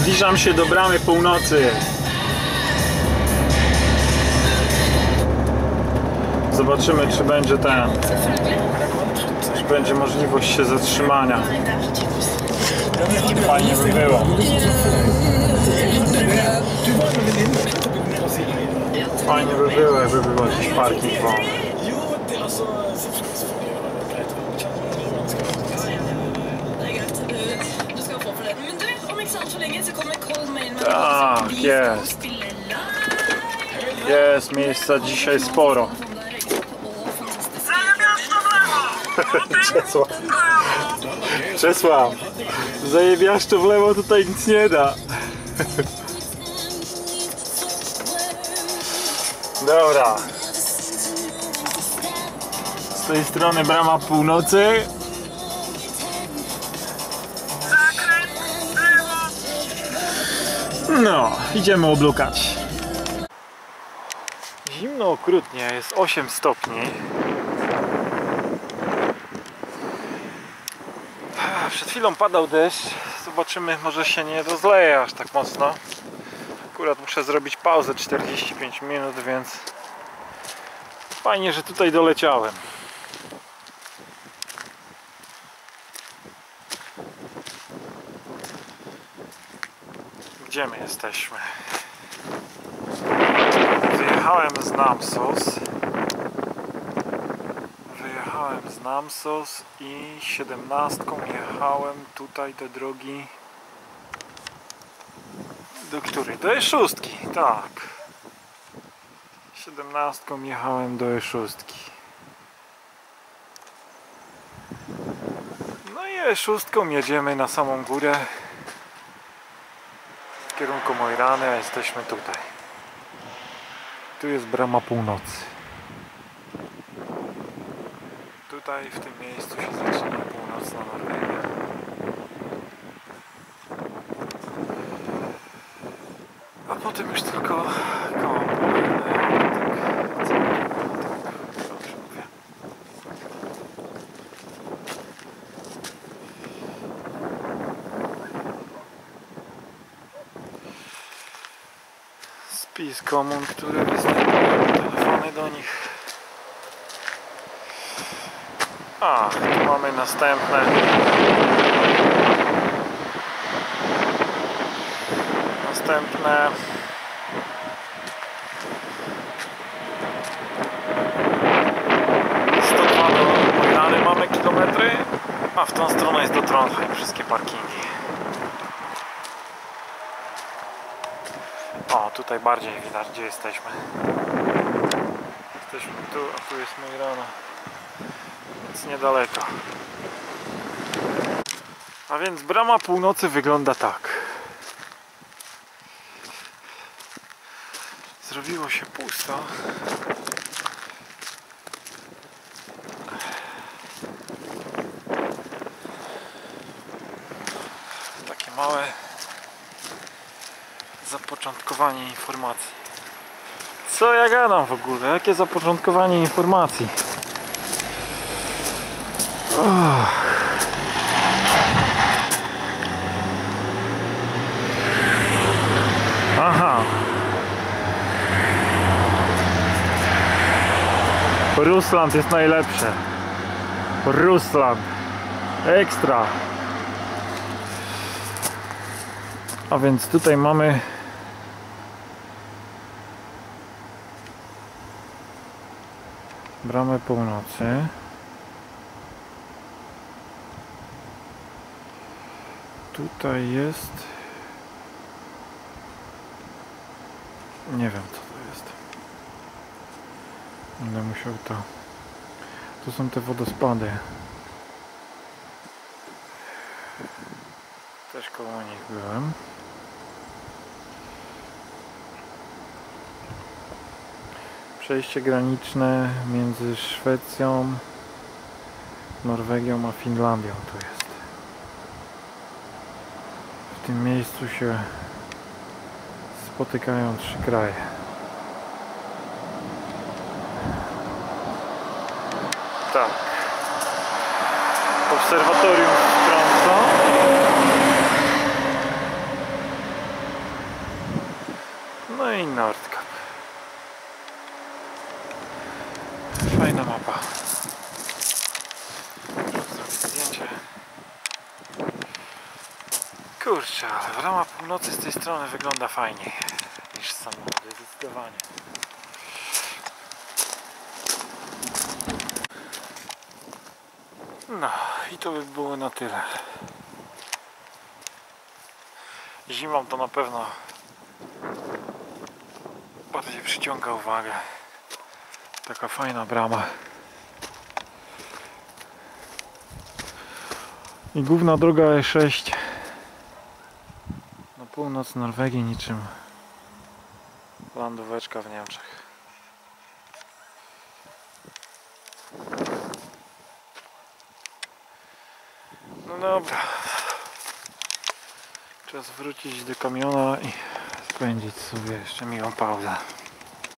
Zbliżam się do bramy północy. Zobaczymy, czy będzie ten. Czy będzie możliwość się zatrzymania. Fajnie by było. Fajnie by było, jakby był jakiś parking wolny. Jest. Jest miejsca dzisiaj sporo. Czesław. Czesław. Zajebiasz to w lewo, tutaj nic nie da. Dobra. Z tej strony brama północy. No, idziemy oblukać. Zimno okrutnie, jest 8 stopni. Przed chwilą padał deszcz. Zobaczymy, może się nie rozleje aż tak mocno. Akurat muszę zrobić pauzę 45 minut, więc fajnie, że tutaj doleciałem. Gdzie my jesteśmy? Wyjechałem z Namsos. Wyjechałem z Namsos i siedemnastką jechałem tutaj do drogi do której? Do E6, tak. Siedemnastką jechałem do E6. No i E6 jedziemy na samą górę kierunku Mojrany, a jesteśmy tutaj. Tu jest brama północy. Tutaj w tym miejscu się zaczyna północna Norwegia. A potem już tylko koło Mojrany, tak, cały- tak, dobrze mówię. Spis komun, które występują, telefony do nich. A, tu mamy następne. Następne. mamy kilometry, a w tą stronę jest do Trondheim wszystkie parkingi. O, tutaj bardziej widać, gdzie jesteśmy. Jesteśmy tu, a tu jest Mojrana. Więc niedaleko. A więc brama północy wygląda tak. Zrobiło się pusto. Takie małe zapoczątkowanie informacji. Co ja gadam w ogóle? Jakie zapoczątkowanie informacji? Uff. Aha. Rusland jest najlepsze. Rusland. Ekstra. A więc tutaj mamy bramę północy. Tutaj jest nie wiem co to jest. Będę musiał to to są te wodospady. Też koło nich byłem. Przejście graniczne między Szwecją, Norwegią a Finlandią tu jest. W tym miejscu się spotykają trzy kraje. Tak. Obserwatorium w Tromsø. No i Nordkap. Fajna mapa. Zdjęcie. Kurczę, ale brama północy z tej strony wygląda fajniej niż samochody, zdecydowanie. No i to by było na tyle. Zimą to na pewno bardziej przyciąga uwagę. Taka fajna brama. I główna droga E6 na północ Norwegii niczym landóweczka w Niemczech. No dobra. Czas wrócić do kamiona i spędzić sobie jeszcze miłą pauzę.